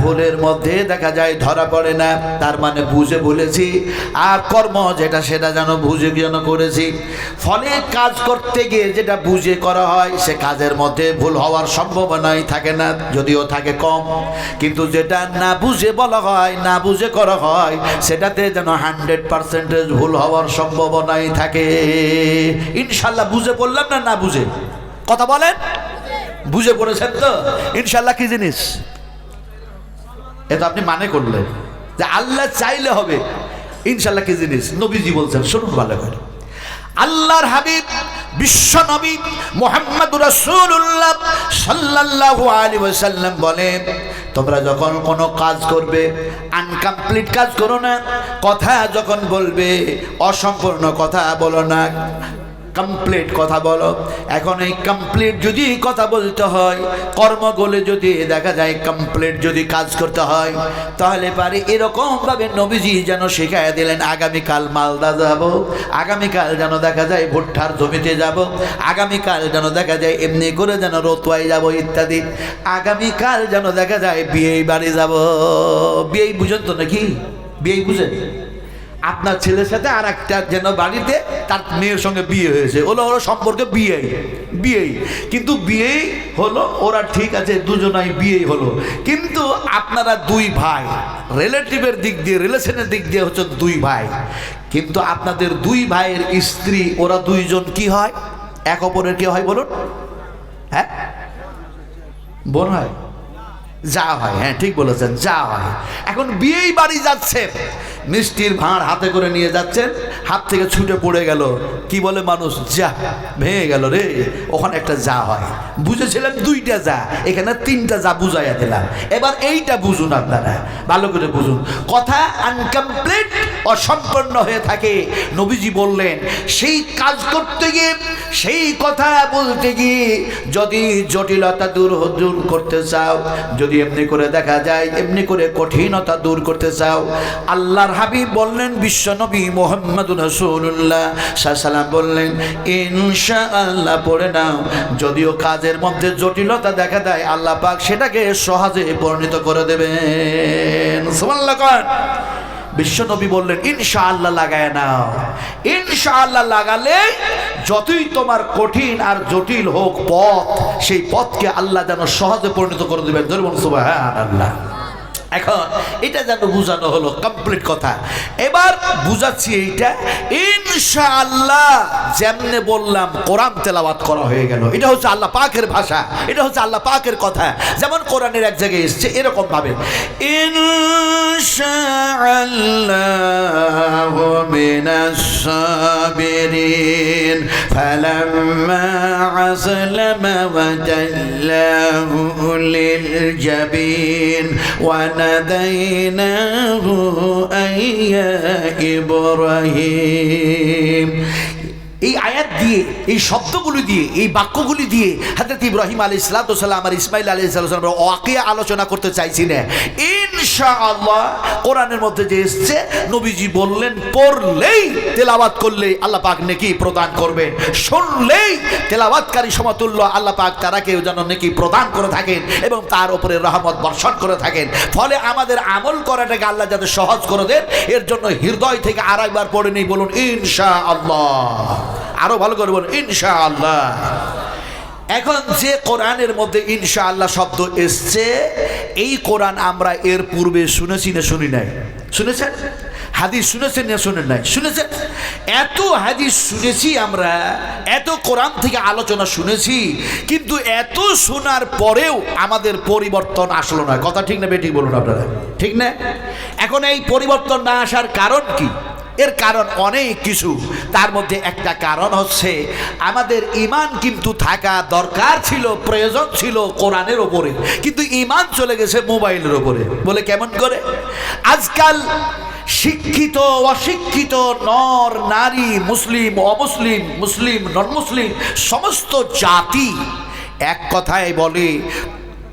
ভুলের মধ্যে দেখা যায়, ধরা পড়ে না। তার মানে বুঝে বলেছি, আর কর্ম যেটা সেটা যেন বুঝে যেন করেছি। ফলে কাজ করতে গিয়ে যেটা বুঝে করা হয়, সে কাজের মধ্যে ভুল হওয়ার সম্ভাবনাই থাকে না, যদিও থাকে কম। কিন্তু যেটা না বুঝে বলা হয়, না বুঝে করা হয়, সেটাতে যেন হান্ড্রেড পার্সেন্টেজ ভুল হওয়ার সম্ভাবনাই থাকে। ইনশাল্লাহ বুঝে বললাম না না বুঝে? কথা বলেন? বুঝে পড়েছেন তো? ইনশাল্লাহ কি জিনিস? এটা আপনি মানে করলেন। যে আল্লাহ চাইলে হবে। ইনশাল্লাহ কি জিনিস? নবীজি বলছেন, শুনুন ভালো করে। আল্লাহর হাবিব, বিশ্ব নবী মোহাম্মদ রাসূলুল্লাহ সাল্লাল্লাহু আলাইহি ওয়াসাল্লাম বলেন তোমরা যখন কোনো কাজ করবে, আনকমপ্লিট কাজ করো না। কথা যখন বলবে, অসম্পূর্ণ কথা বলো না। কমপ্লিট কথা বলো। এখন এই কমপ্লিট যদি কথা বলতে হয়, কর্মগুলো যদি দেখা যায় কমপ্লিট যদি কাজ করতে হয়, তাহলে পারে এরকম ভাবে নবীজি যেন শিখাই দিলেন, আগামীকাল মালদা যাব, আগামীকাল যেন দেখা যায় ভুট্টার জমিতে যাব, আগামীকাল যেন দেখা যায় এমনি করে যেন রতুয়াই যাব, ইত্যাদি। আগামীকাল যেন দেখা যায় বিয়ে বাড়ি যাব। বিয়ে বুঝেন তো নাকি? বিয়ে বুঝেন? আপনার ছেলের সাথে আর একটা যেন বাড়িতে তার মেয়ের সঙ্গে বিয়ে হয়েছে। ওলো ওরা সম্পর্কে বিয়ে বিয়েই। কিন্তু বিয়েই হলো, ওরা ঠিক আছে, দুজনাই বিয়েই হলো। কিন্তু আপনারা দুই ভাই রিলেটিভের দিক দিয়ে রিলেশনের দিক দিয়ে হচ্ছে দুই ভাই। কিন্তু আপনাদের দুই ভাইয়ের স্ত্রী, ওরা দুইজন কি হয়? এক অপরের কে হয় বলুন? হ্যাঁ? বোন হয়? যা হয় হ্যাঁ ঠিক বলেছেন, যা হয়। এখন বিয়েই বাড়ি যাচ্ছে। মিষ্টির ভাঁড় হাতে করে নিয়ে যাচ্ছেন, হাত থেকে ছুটে পড়ে গেল। কি বলে মানুষ? যা, ভেঙে গেল রে। ওখানে একটা যা হয়। বুঝেছিলাম দুইটা যা। এখানে তিনটা যা বুঝাইয়া দিলাম। এবার এইটা বুঝুন আপনারা। ভালো করে বুঝুন। কথা আনকমপ্লিট অসম্পন্ন হয়ে থাকে। নবীজি বললেন, সেই কাজ করতে গিয়ে, সেই কথা বলতে গিয়ে যদি জটিলতা দূর দূর করতে চাও, যদি এমনি করে দেখা যায়, এমনি করে কঠিনতা দূর করতে চাও, আল্লাহর হাবিব বললেন বিশ্বনবী মোহাম্মদ রসুল্লাহ সাল্লাম বললেন ইনশা আল্লাহ পড়ে নাও। যদিও কাজের মধ্যে জটিলতা দেখা দেয়, আল্লাহ পাক সেটাকে সহজে পরিণত করে দেবেন। বিশ্বনবী বললেন ইনশা আল্লাহ লাগায় নাও। ইনশা আল্লাহ লাগালে যতই তোমার কঠিন আর জটিল হোক পথ, সেই পথকে আল্লাহ যেন সহজে পরিণত করে দেবেন। ধরুন সুবাহ আল্লাহ এখন এটা যেন বোঝানো হলো কমপ্লিট কথা। এবার বুঝাচ্ছি এইটা, ইনশাআল্লাহ যেমনে বললাম কোরআন তেলাওয়াত করা হয়ে গেল। এটা হচ্ছে আল্লাহ পাকের ভাষা, এটা হচ্ছে আল্লাহ পাকের কথা। যেমন কোরআনের এক জায়গায় এসছে এরকম ভাবে লিল জাবিন وناديناه أن يا إبراهيم এই আয়াত দিয়ে, এই শব্দগুলি দিয়ে, এই বাক্যগুলি দিয়ে হাজরত ইব্রাহিম আলী ইসলাতাম আর ইসমাইল আলী ইসলাম ওয়াকিয়া আলোচনা করতে চাইছি না। ইনশা আল্লাহ কোরআনের মধ্যে যে এসছে, নবীজি বললেন, পড়লেই তেলাওয়াত করলেই আল্লাহ পাক নেকি প্রদান করবেন শুনলেই তেলাওয়াতকারী সমতুল্য আল্লাহ পাক তারাকেও যেন নেকি প্রদান করে থাকেন এবং তার উপরে রহমত বর্ষণ করে থাকেন। ফলে আমাদের আমল করাটাকে আল্লাহ যাতে সহজ করে দেন, এর জন্য হৃদয় থেকে আর একবার পড়ে নেই বলুন ইনশা আল্লাহ আরও ভালো করে বলুন ইনশা আল্লাহ এখন যে কোরআনের মধ্যে ইনশা আল্লাহ শব্দ এসছে, এই কোরআন আমরা এর পূর্বে শুনেছি না শুনি নাই? শুনেছেন? হাদিস শুনেছেন না শুনেন নাই? শুনেছেন? এত হাদিস শুনেছি আমরা, এত কোরআন থেকে আলোচনা শুনেছি, কিন্তু এত শোনার পরেও আমাদের পরিবর্তন আসলো না। কথা ঠিক না বেটি বলুন আপনারা। ঠিক না? এখন এই পরিবর্তন না আসার কারণ কি? এর কারণ অনেক কিছু। তার মধ্যে একটা কারণ হচ্ছে, আমাদের ইমান কিন্তু থাকা দরকার ছিল, প্রয়োজন ছিল কোরআনের ওপরে কিন্তু ইমান চলে গেছে মোবাইলের ওপরে বলে কেমন করে? আজকাল শিক্ষিত, অশিক্ষিত, নর, নারী, মুসলিম, অমুসলিম, মুসলিম নন মুসলিম সমস্ত জাতি এক কথায় বলে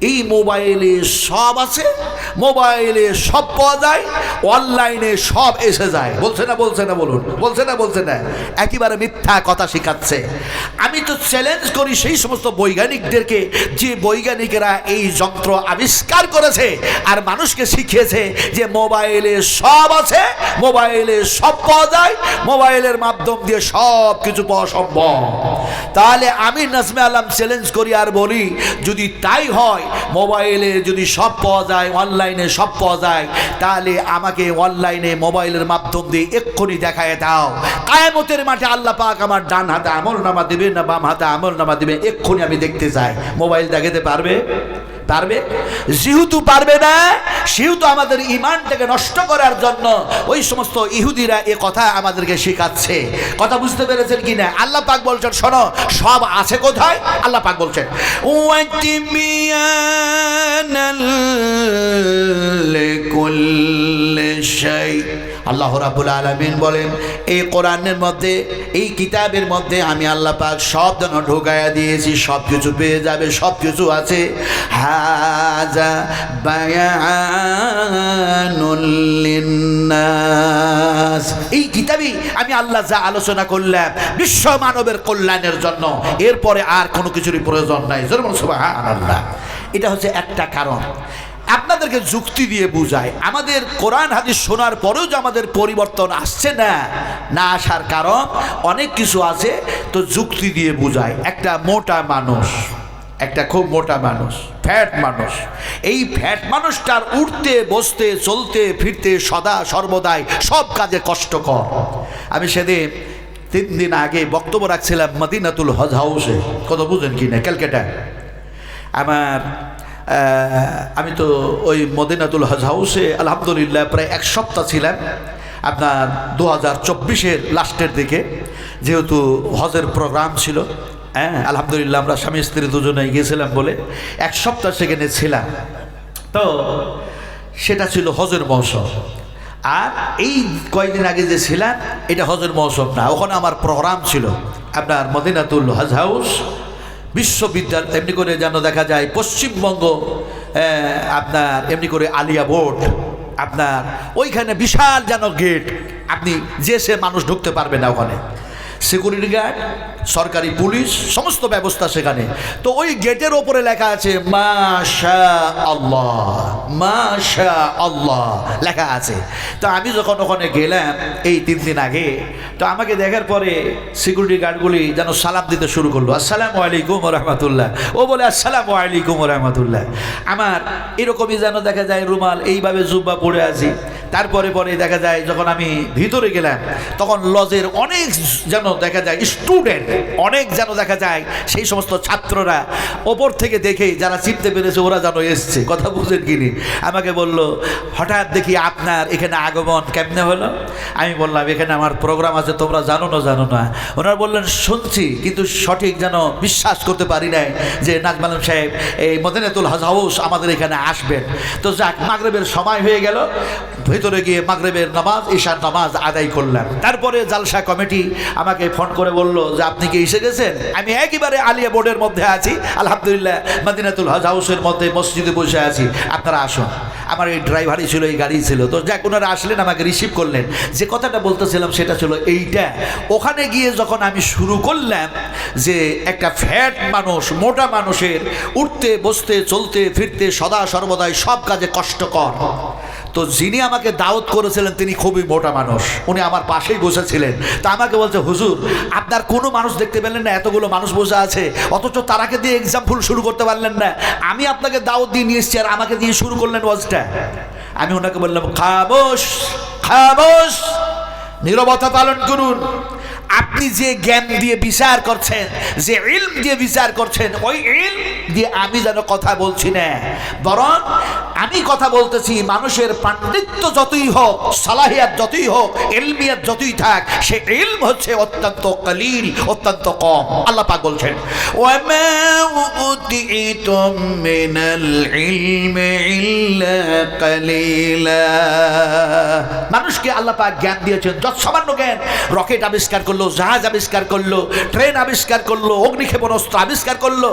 এই মোবাইলে সব আছে, মোবাইলে সব পাওয়া যায়, অনলাইনে সব এসে যায়। বলছে না বলছে না, বলুন, বলছে না বলছে না। একেবারে মিথ্যা কথা শেখাচ্ছে। আমি তো চ্যালেঞ্জ করি সেই সমস্ত বৈজ্ঞানিকদেরকে, যে বৈজ্ঞানিকেরা এই যন্ত্র আবিষ্কার করেছে আর মানুষকে শিখিয়েছে যে মোবাইলে সব আছে, মোবাইলে সব পাওয়া যায়, মোবাইলের মাধ্যম দিয়ে সব কিছু পাওয়া সম্ভব। তাহলে আমি নাজমে আলম চ্যালেঞ্জ করি আর বলি, যদি তাই হয় মোবাইলে যদি সব পাওয়া যায়, অনলাইনে সব পাওয়া যায়, তাহলে আমাকে অনলাইনে মোবাইলের মাধ্যম দিয়ে এক্ষুনি দেখায় দাও। কায়ামতের মাঠে আল্লাহ পাক আমার ডান হাতে আমল নামা দেবে না বাম হাতে আমল নামা দেবে, এক্ষুনি আমি দেখতে চাই। মোবাইল দেখাতে পারবে? পারবে? যেহেতু পারবে না, সেহেতু আমাদের ইমানটাকে নষ্ট করার জন্য ওই সমস্ত ইহুদিরা এ কথা আমাদেরকে শেখাচ্ছে। কথা বুঝতে পেরেছেন কি না আল্লাহ পাক বলছেন, শোনো, সব আছে কোথায়? আল্লাহ পাক বলছেন আল্লাহ রাবুল আলমিন বলেন, এই কোরআনের মধ্যে, এই কিতাবের মধ্যে আমি আল্লাহ পাক সব যেন ঢোকায়া দিয়েছি সব কিছু পেয়ে যাবে সব কিছু আছে। হাজা বায়ানুল লিন্নাস। এই কিতাবই আমি আল্লাহ যা আলোচনা করলাম, বিশ্ব মানবের কল্যাণের জন্য, এরপরে আর কোনো কিছুরই প্রয়োজন নাই। যেমন আল্লাহ এটা হচ্ছে একটা কারণ। আপনাদেরকে যুক্তি দিয়ে বুঝায় আমাদের কোরআন হাদিস শোনার পরেও যে আমাদের পরিবর্তন আসছে না না আসার কারণ অনেক কিছু আছে, তো যুক্তি দিয়ে বুঝায় একটা মোটা মানুষ, একটা খুব মোটা মানুষ ফ্যাট মানুষ। এই ফ্যাট মানুষটার উঠতে, বসতে, চলতে, ফিরতে সদা সর্বদাই সব কাজে কষ্টকর। আমি সেদিন তিন দিন আগে বক্তব্য রাখছিলাম মদিনাতুল হজ হাউসে। কত বুঝেন কি না? ক্যালকাটা আমার আমি তো ওই মদিনাতুল হজ হাউসে আলহামদুলিল্লাহ প্রায় এক সপ্তাহ ছিলাম আপনার দু হাজার চব্বিশের লাস্টের দিকে, যেহেতু হজের প্রোগ্রাম ছিল হ্যাঁ আলহামদুলিল্লাহ আমরা স্বামী স্ত্রী দুজনেই গিয়েছিলাম বলে এক সপ্তাহ সেখানে ছিলাম। তো সেটা ছিল হজের মৌসুম। আর এই কয়েকদিন আগে যে ছিলাম, এটা হজের মৌসুম না, ওখানে আমার প্রোগ্রাম ছিল। আপনার মদিনাতুল হজ হাউস বিশ্ববিদ্যালয়, এমনি করে যেন দেখা যায় পশ্চিমবঙ্গ আপনার এমনি করে আলিয়া বোর্ড, আপনার ওইখানে বিশাল যেন গেট, আপনি যে সে মানুষ ঢুকতে পারবে না ওখানে। সিকিউরিটি গার্ড সরকারি পুলিশ, সমস্ত ব্যবস্থা সেখানে। তো ওই গেটের ওপরে লেখা আছে মাশা আল্লাহ মাশা আল্লাহ লেখা আছে। তো আমি যখন ওখানে গেলাম, এই তিন দিন আগে, তো আমাকে দেখার পরে সিকিউরিটি গার্ডগুলি যেন সালাম দিতে শুরু করল, আসসালামু আলাইকুম রহমতুল্লাহ। ও বলে, আসসালামু আলাইকুম রহমতুল্লাহ। আমার এরকমই যেন দেখা যায়, রুমাল, এইভাবে জুব্বা পড়ে আছি। তারপরে পরে দেখা যায় যখন আমি ভিতরে গেলাম, তখন লজের অনেক যেন দেখা যায় স্টুডেন্ট অনেক যেন দেখা যায়, সেই সমস্ত ছাত্ররা ওপর থেকে দেখে যারা চিনতে পেরেছে, ওরা যেন এসছে। কথা বুঝেন কিনি আমাকে বলল, হঠাৎ দেখি আপনার এখানে আগমন কেমনে হলো? আমি বললাম, এখানে আমার প্রোগ্রাম আছে, তোমরা জানো না জানো না। ওনারা বললেন, শুনছি, কিন্তু সঠিক যেন বিশ্বাস করতে পারি নাই যে নাজমালম সাহেব, এই মদিনাতুল হজ হাউস আমাদের এখানে আসবেন। তো যাক, মাগরেবের সময় হয়ে গেল। ভেতরে গিয়ে মাগরেবের নামাজ, ঈশার নামাজ আদায় করলাম তারপরে জালসা কমিটি আমাকে ফোন করে বলল যে, আপনি কি এসে গেছেন? আমি একেবারে আলিয়া বোর্ডের মধ্যে আছি। আলহামদুলিল্লাহ, মদিনাতুল হজ হাউসের মধ্যে মসজিদে বসে আছি। আপনারা আসুন। আমার এই ড্রাইভারই ছিল, এই গাড়ি ছিল। তো যাক, ওনারা আসলেন, আমাকে রিসিভ করলেন। যে কথাটা বলতেছিলাম, সেটা ছিল এইটা। ওখানে গিয়ে যখন আমি শুরু করলাম যে, একটা ফ্যাট মানুষ, মোটা মানুষের উঠতে, বসতে, চলতে, ফিরতে, সদা সর্বদাই সব কাজে কষ্টকর। তো যিনি আমাকে দাওয়াত করেছিলেন, তিনি খুবই মোটা মানুষ। উনি আমার পাশেই বসেছিলেন। তা আমাকে বলছে, হুজুর, আপনার কোনো মানুষ দেখতে পেলেন না? এতগুলো মানুষ বসে আছে। অথচ তারাকে দিয়ে এক্সাম্পল শুরু করতে পারলেন না। আমি আপনাকে দাওয়াত দিয়ে নিয়ে এসছি আর আমাকে দিয়ে শুরু করলেন ওয়াজটা। আমি ওনাকে বললাম, খামোশ খামোশ। নিরবতা পালন করুন। আপনি যে জ্ঞান দিয়ে বিচার করছেন, যে ইলম দিয়ে বিচার করছেন, ওই ইলম দিয়ে আমি যেন কথা বলছি না। বরং আমি কথা বলতেছি, মানুষের পাণ্ডিত্য যতই হোক, সালাহিয়াত যতই হোক এলমিয়াত যতই থাক, সে ইলম হচ্ছে অত্যন্ত কলিল অত্যন্ত কম। আল্লাহ পাক বলছেন মানুষকে আল্লাহ পাক জ্ঞান দিয়েছেন যত সামান্য জ্ঞান। রকেট আবিষ্কার করল করল জাহাজ আবিষ্কার করল ট্রেন আবিষ্কার করল অগ্নিক্ষেপণাস্ত্র আবিষ্কার করল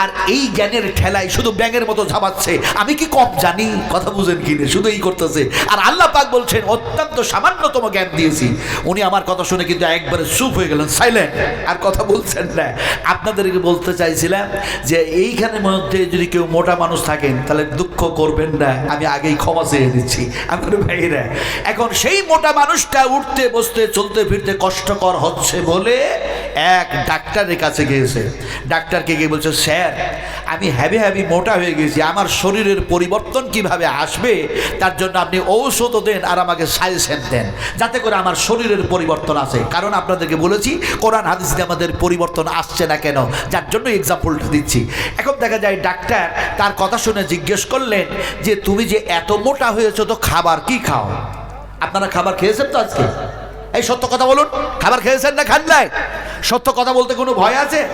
আর এই জ্ঞানের ঠেলায় শুধু ব্যাঙের মতো ঝাপাচ্ছে। আমি কি কম জানি? কথা বুঝেন কিনে শুধু এই করতেছে। আর আল্লাহ পাক বলছেন অত্যন্ত সামান্যতম জ্ঞান দিয়েছি। উনি আমার কথা শুনে কিন্তু একবারে চুপ হয়ে গেলেন সাইলেন্ট আর কথা বলছেন না। আপনাদেরকে বলতে চাইছিলাম যে এইখানের মধ্যে যদি কেউ মোটা মানুষ থাকেন তাহলে দুঃখ করবেন না। আমি আগেই ক্ষমা চেয়ে দিচ্ছি আমি বলি, ভাইরা এখন সেই মোটা মানুষটা উঠতে বসতে চলতে ফিরতে কষ্টকর হচ্ছে। বলে এক ডাক্তারের কাছে গিয়েছে। ডাক্তারকে গিয়ে বলছে, স্যার, আমি হ্যাভি হ্যাভি মোটা হয়ে গেছি আমার শরীরের পরিবর্তন কীভাবে আসবে, তার জন্য আপনি ঔষধও দেন আর আমাকে সাজেশন দেন। যাতে করে আমার শরীরের পরিবর্তন আসে। কারণ আপনাদেরকে বলেছি, কোরআন হাদিসে আমাদের পরিবর্তন আসছে না কেন? যার জন্য এক্সাম্পলটা দিচ্ছি। এখন দেখা যায় ডাক্তার তার কথা শুনে জিজ্ঞেস করলেন যে, তুমি যে এত মোটা হয়েছো তো খাবার কি খাও? আপনারা খাবার খেয়েছেন তো আজকে? এই সত্য কথা বলুন। খাবার খেয়েছেন না খান নাই সত্য কথা বলতে কোনো ভয় আছে?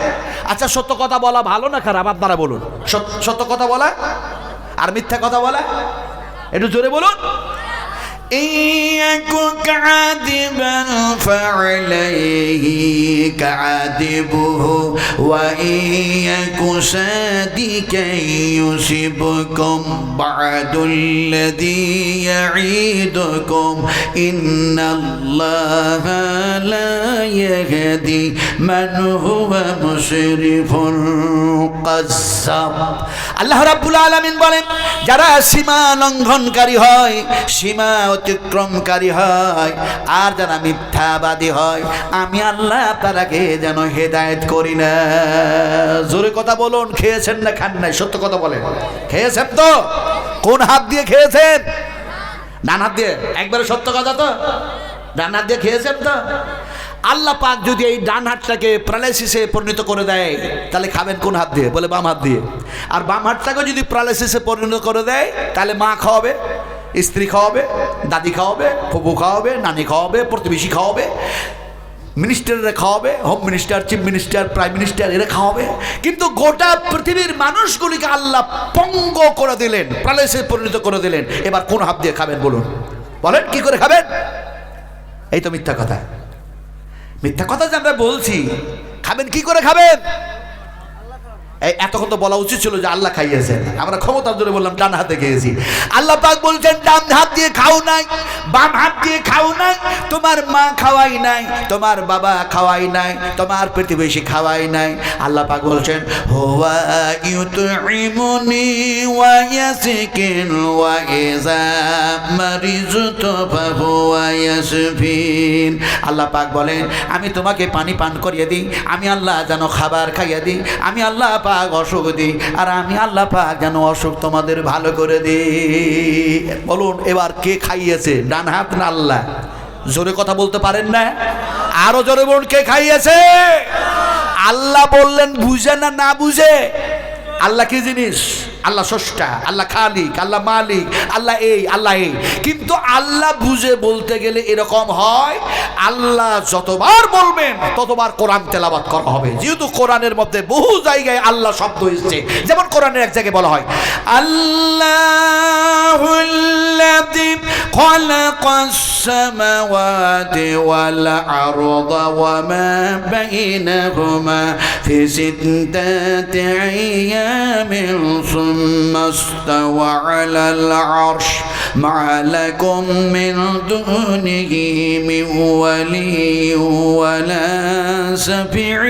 আচ্ছা সত্য কথা বলা ভালো না খারাপ? আপনারা বলুন। সত- সত্য কথা বলা? আর মিথ্যা কথা বলা? একটু জোরে বলুন। إن يك كاذبا فعليه كاذبه وإن يك صادقا يصبكم بعد الذي يعيدكم إن الله لا يهدي من هو مسرف قذاب আল্লাহ রাব্বুল আলামিন বলেন যারা সীমা লঙ্ঘনকারী হয় সীমা অতিক্রমকারী হয়, আর যারা মিথ্যাবাদী হয়। আমি আল্লাহ তারাকে যেন হেদায়েত করি না। জোরে কথা বলুন, খেয়েছেন না খান নাই? সত্য কথা বলেন। খেয়েছেন তো? কোন হাত দিয়ে খেয়েছেন? ডান হাত দিয়ে। একবারে সত্য কথা তো? ডান হাত দিয়ে খেয়েছেন তো? আল্লাহ পাক যদি এই ডান হাতটাকে প্যারালাইসিসে পরিণত করে দেয়, তাহলে খাবেন কোন হাত দিয়ে? বলে বাম হাত দিয়ে। আর বাম হাতটাকে যদি প্যারালাইসিসে পরিণত করে দেয়, তাহলে মা খাওয়াবে। স্ত্রী খাওয়াবে, দাদি খাওয়াবে ফুপু খাওয়াবে, নানি খাওয়াবে, প্রতিবেশী খাওয়াবে মিনিস্টাররা খাওয়াবে home minister chief minister prime minister এরা খাওয়াবে। কিন্তু গোটা পৃথিবীর মানুষগুলিকে আল্লাহ পঙ্গ করে দিলেন প্যারালাইসিসে পরিণত করে দিলেন। এবার কোন হাত দিয়ে খাবেন বলুন। বলেন, কি করে খাবেন? এই তো মিথ্যা কথা। মিথ্যা কথা যে আমরা বলছি, খাবেন কি করে খাবেন? এতক্ষণ তো বলা উচিত ছিল যে আল্লাহ খাইয়েছেন। আমরা ক্ষমতার জোরে বললাম, ডান হাতে খেয়েছি। আল্লাহ পাক বলছেন, ডান হাত দিয়ে খাও নাই, বাম হাত দিয়ে খাও নাই, তোমার মা খাওয়াই নাই, তোমার বাবা খাওয়াই নাই, তোমার প্রতিবেশী খাওয়াই নাই। আল্লাহ পাক বলছেন ওয়া ওয়া ইযা মারিজতু ফাহুয়া ইয়াসফিন। আল্লাহ পাক বলেন, আমি তোমাকে পানি পান করিয়ে দিই, আমি আল্লাহ যেন খাবার খাইয়ে দিই, আমি আল্লাহ পাক অসুখ দিই, আর আমি আল্লাহ পাক যেন অসুখ তোমাদের ভালো করে দিই। বলুন, এবার কে খাইয়েছে? ডান হাত না আল্লাহ? জোরে কথা বলতে পারেন না? আরও জোরে বলুন, কে খাইয়েছে? আল্লাহ বললেন, বুঝে না না বুঝে? আল্লাহ কি জিনিস? আল্লাহ স্রষ্টা আল্লাহ খালিক আল্লাহ মালিক আল্লাহ এই আল্লাহ এই কিন্তু আল্লাহ বুঝে বলতে গেলে এরকম হয় আল্লাহ যতবার বলবেন ততবার কোরআন তেলাবাত করা হবে যেহেতু কোরআনের মধ্যে বহু জায়গায় আল্লাহ শব্দ এসছে যেমন কোরআনের এক জায়গায় বলা হয় الله الذي خلق السماوات والأرض وما بينهما في ستة أيام ثم ثم استوى على العرش. ما لكم من دونه من ولي ولا سفيع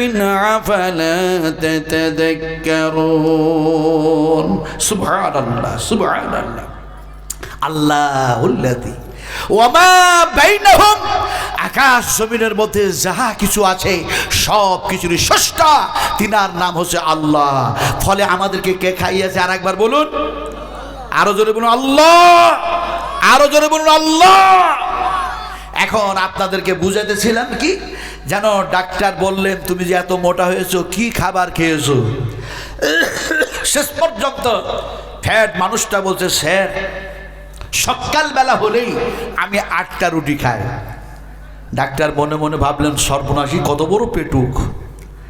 أفلا تتذكرون. سبحان الله سبحان الله الله الذي وما بينهم আকাশ জমিনের মধ্যে যাহা কিছু আছে, সব কিছুরই স্রষ্টা, তিনার নাম হচ্ছে আল্লাহ। ফলে আমাদেরকে কে খাইয়েছে? আর একবার বলুন। আরও জোরে বলুন, আল্লাহ! আরও জোরে বলুন, আল্লাহ! এখন আপনাদেরকে বুঝাতেছিলাম কি? যেন ডাক্তার বললেন, তুমি যে এত মোটা হয়েছো, কি খাবার খেয়েছো? শেষ পর্যন্ত ফ্যাট মানুষটা বলছে, স্যার, সকালবেলা হলেই আমি আটটা রুটি খাই। ডাক্তার মনে মনে ভাবলেন সর্বনাশী কত বড় পেটুক।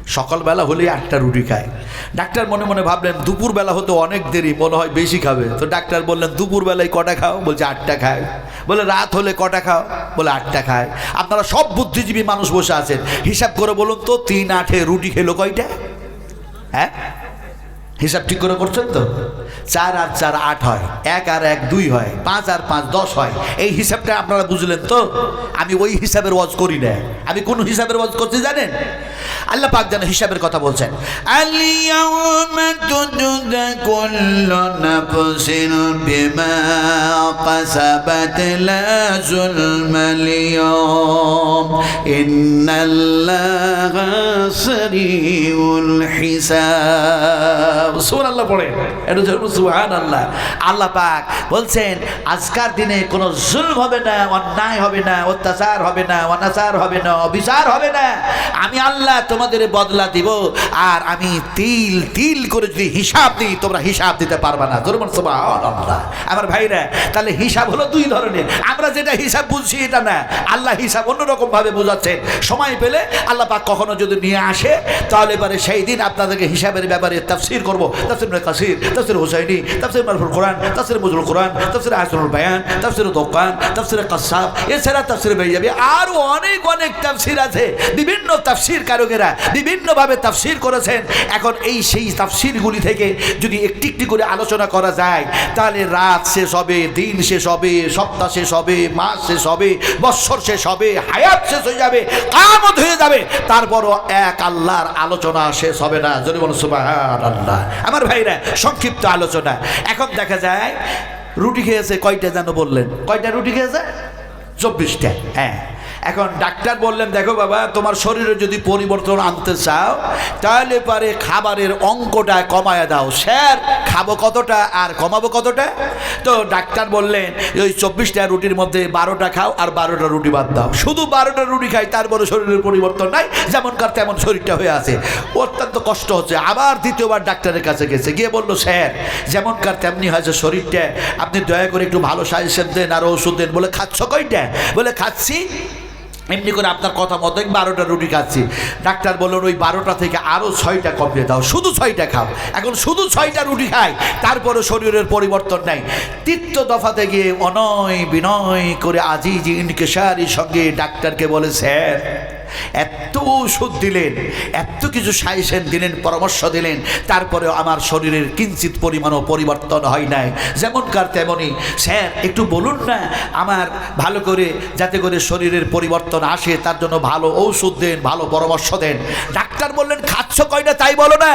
সকালবেলা হলে একটা রুটি খায়। ডাক্তার মনে মনে ভাবলেন, দুপুরবেলা হতে অনেক দেরি, মনে হয় বেশি খাবে। তো ডাক্তার বললেন, দুপুরবেলায় কটা খাও? বলছে, আটটা খায়। বলে, রাত হলে কটা খাও? বলে, আটটা খায়। আপনারা সব বুদ্ধিজীবী মানুষ বসে আছেন। হিসাব করে বলুন তো, তিন আটে রুটি খেলো কয়টা? হ্যাঁ? হিসাব ঠিক করে করছেন তো? চার আর চার আট হয়, এক আর এক দুই হয়, পাঁচ আর পাঁচ দশ হয়। এই হিসাবটা আপনারা বুঝলেন তো? আমি ওই হিসাবের ওয়াজ করি না। আমি কোন হিসাবের ওয়াজ করছি জানেন? আল্লাহ পাক যেন হিসাবের কথা বলছেন। হিসাব। সুহান আল্লাহ পড়ে। একটু সুহান আল্লাহ আল্লাহ পাক বলছেন, আজকার দিনে কোনো হবে না, অন্যায় হবে না, অত্যাচার হবে না, অনাচার হবে না, অবিচার হবে না। আমি আল্লাহ তোমাদের বদলা দিব, আর আমি তিল তিল করে যদি হিসাব দিই, তোমরা হিসাব দিতে পারবা না। আল্লাহ আমার ভাইরা, তাহলে হিসাব হলো দুই ধরনের। আমরা যেটা হিসাব বুঝছি এটা না। আল্লাহ হিসাব অন্যরকমভাবে বোঝাচ্ছেন। সময় পেলে আল্লাহ পাক কখনো যদি নিয়ে আসে, তাহলে এবারে সেই দিন আপনাদেরকে হিসাবের ব্যাপারে তাফসির করব? তাফসির ইবনে কাসির, তাফসির হুসাইনি, তাফসির মারফুল কোরআন, তাফসির মজুল কোরআন, তাফসির আহসানুল বায়ান, তাফসির দোকান, তাফসির কাসাব, এছাড়া তাফসির বেরিয়ে যাবে আরও অনেক অনেক তাফসির আছে। বিভিন্ন তাফসির কারকেরা বিভিন্নভাবে তাফসির করেছেন। এখন এই সেই তাফসিরগুলি থেকে যদি একটি একটি করে আলোচনা করা যায়, তাহলে রাত শেষ হবে, দিন শেষ হবে, সপ্তাহ শেষ হবে, মাস শেষ হবে বৎসর শেষ হবে, হায়াত শেষ হয়ে যাবে কামত হয়ে যাবে। তারপরও এক আল্লাহর আলোচনা শেষ হবে না। যদি বলো সুবাহান আল্লাহ আমার ভাইরা, সংক্ষিপ্ত আলোচনা। এখন দেখা যায়, রুটি খেয়েছে কয়টা যেন বললেন? কয়টা রুটি খেয়েছে? চব্বিশটা। হ্যাঁ। এখন ডাক্তার বললেন, দেখো বাবা, তোমার শরীরে যদি পরিবর্তন আনতে চাও, তাহলে পারে খাবারের অঙ্কটা কমায় দাও। স্যার, খাব কতটা আর কমাবো কতটা? তো ডাক্তার বললেন, ওই চব্বিশটা রুটির মধ্যে বারোটা খাও আর বারোটা রুটি বাদ দাও। শুধু বারোটা রুটি খাই, তারপরে শরীরের পরিবর্তন নাই যেমনকার তেমন শরীরটা হয়ে আছে। অত্যন্ত কষ্ট হচ্ছে। আবার দ্বিতীয়বার ডাক্তারের কাছে গেছে, গিয়ে বলল, স্যার যেমনকার তেমনি হয়েছে শরীরটা, আপনি দয়া করে একটু ভালো সাজেশন দেন আর ওষুধ দেন। বলে, খাচ্ছ কয়টা? বলে, খাচ্ছি এমনি করে আপনার কথা মতো বারোটা রুটি খাচ্ছি। ডাক্তার বললেন, ওই বারোটা থেকে আরও ছয়টা কমিয়ে দাও, শুধু ছয়টা খাও। এখন শুধু ছয়টা রুটি খায় তারপরে শরীরের পরিবর্তন নাই। তৃতীয় দফাতে গিয়ে অনয় বিনয় করে আজিজ ইনকেশারির সঙ্গে ডাক্তারকে বলে, স্যার এত ওষুধ দিলেন, এত কিছু সাইসেন দিলেন, পরামর্শ দিলেন, তারপরেও আমার শরীরের কিঞ্চিত পরিমাণও পরিবর্তন হয় নাই। যেমনকার তেমনই। স্যার, একটু বলুন না, আমার ভালো করে, যাতে করে শরীরের পরিবর্তন আসে, তার জন্য ভালো ঔষধ দেন, ভালো পরামর্শ দেন। ডাক্তার বললেন, খাচ্ছ কয়টা? তাই বলো না।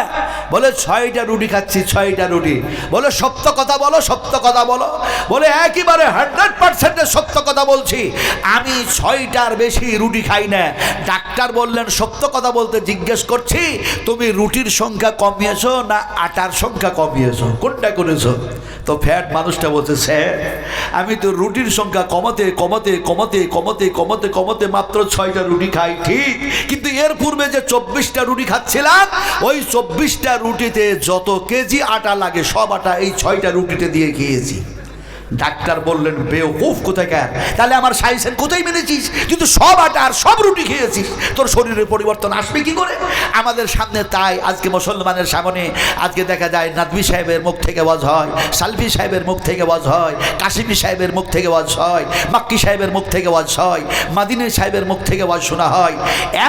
বলে, ছয়টা রুটি খাচ্ছি, ছয়টা রুটি। বলে, সত্য কথা বলো, সত্য কথা বলো। বলে, একেবারে হান্ড্রেড পার্সেন্টের সত্য কথা বলছি। আমি ছয়টার বেশি রুটি খাই না। ডাক্তার বললেন, সত্য কথা বলতে জিজ্ঞেস করছি, তুমি রুটির সংখ্যা কমিয়েছো না আটার সংখ্যা কমিয়েছো? কোনটা করেছ? তো ফ্যাট মানুষটা বলছে, স্যার, আমি তো রুটির সংখ্যা কমাতে কমাতে কমাতে কমাতে কমাতে কমাতে মাত্র ছয়টা রুটি খাই, ঠিক। কিন্তু এর পূর্বে যে চব্বিশটা রুটি খাচ্ছিলাম, ওই চব্বিশটা রুটিতে যত কেজি আটা লাগে, সব আটা এই ছয়টা রুটিতে দিয়ে খেয়েছি। ডাক্তার বললেন, বেওকুফ কোথাকার তাহলে আমার সাইসেন কোথায় মেনেছিস কিন্তু সব আটা আর সব রুটি খেয়েছিস। তোর শরীরের পরিবর্তন আসবে কি করে? আমাদের সামনে তাই আজকে মুসলমানের সামনে, আজকে দেখা যায় নাদবি সাহেবের মুখ থেকে ওয়াজ হয়, সালফি সাহেবের মুখ থেকে ওয়াজ হয়, কাশিমি সাহেবের মুখ থেকে ওয়াজ হয়, মাক্কি সাহেবের মুখ থেকে ওয়াজ হয়, মাদিনী সাহেবের মুখ থেকে ওয়াজ শোনা হয়।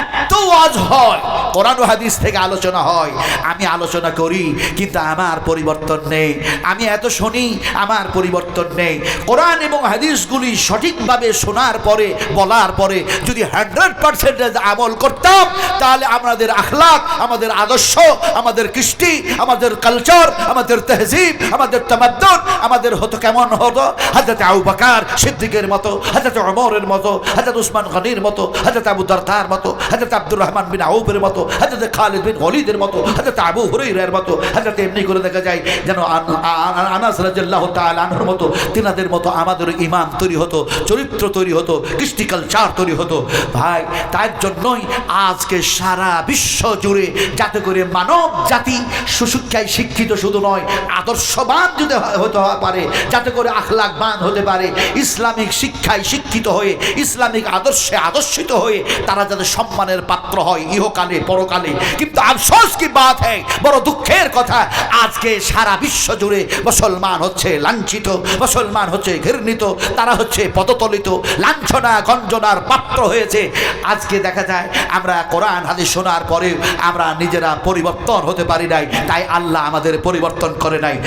এত ওয়াজ হয়, কোরআন হাদিস থেকে আলোচনা হয়। আমি আলোচনা করি, কিন্তু আমার পরিবর্তন নেই। আমি এত শুনি, আমার পরিবর্তন নেই। কোরআন এবং হাদিসগুলি সঠিকভাবে শোনার পরে, বলার পরে যদি হান্ড্রেড পার্সেন্টেজ আমল করতাম, তাহলে আমাদের আখলাক আমাদের আদর্শ, আমাদের কৃষ্টি, আমাদের কালচার, আমাদের তেহজিব, আমাদের তামাদ্দন, আমাদের হতো কেমন হতো? হাজরত আবু বাকার সিদ্দিকের মতো হাজরত অমরের মতো হাজরত উসমান গনির মতো হাজরত আবু দরদার মতো হাজরত আব্দুর রহমান বিন আউফের মতো হাজরত খালিদ বিন ওলিদের মতো হাজরত আবু হুরাইরার মতো হাজরত এমনি করে দেখা যায় যেন আন- আন- আনাস রাদিয়াল্লাহু তাআলা আনহুর মতো তিনাদের মতো আমাদের ইমান তৈরি হতো, চরিত্র তৈরি হতো, কৃষ্টি কালচার তৈরি হতো। ভাই তার জন্যই আজকে সারা বিশ্ব জুড়ে যাতে করে মানব জাতি সুশিক্ষায় শিক্ষিত শুধু নয়, আদর্শবান যদি হতে পারে, যাতে করে আখলাকবান হতে পারে, ইসলামিক শিক্ষায় শিক্ষিত হয়ে, ইসলামিক আদর্শে আদর্শিত হয়ে তারা যাতে সম্মানের পাত্র হয়, ইহকালে, পরকালে। কিন্তু আফসোস কি বাত হ্যাঁ বড় দুঃখের কথা, আজকে সারা বিশ্ব জুড়ে মুসলমান হচ্ছে, লাঞ্ছিত মুসলমান হচ্ছে ঘৃণিত, তারা হচ্ছে পদতলিত, লাঞ্ছনা গঞ্জনার পাত্র হয়েছে। আজকে দেখা যায় আমরা কোরআন, হাদিস শোনার পরে আমরা নিজেরা পরিবর্তন হতে পারি নাই, তাই আল্লাহ আমাদের পরিবর্তন করে নাই।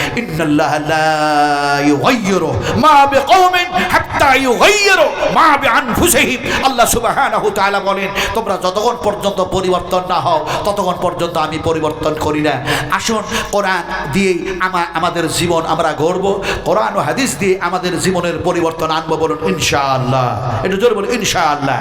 আল্লাহ বলেন, তোমরা যতক্ষণ পর্যন্ত পরিবর্তন না হও, ততক্ষণ পর্যন্ত আমি পরিবর্তন করি না। আসুন, কোরআন দিয়েই আমা- আমাদের জীবন আমরা গড়ব। কোরআন ও হাদিস দিয়ে আমাদের জীবনের পরিবর্তন আনব বলুন ইনশাআল্লাহ। এটা জোরে বলুন ইনশাআল্লাহ।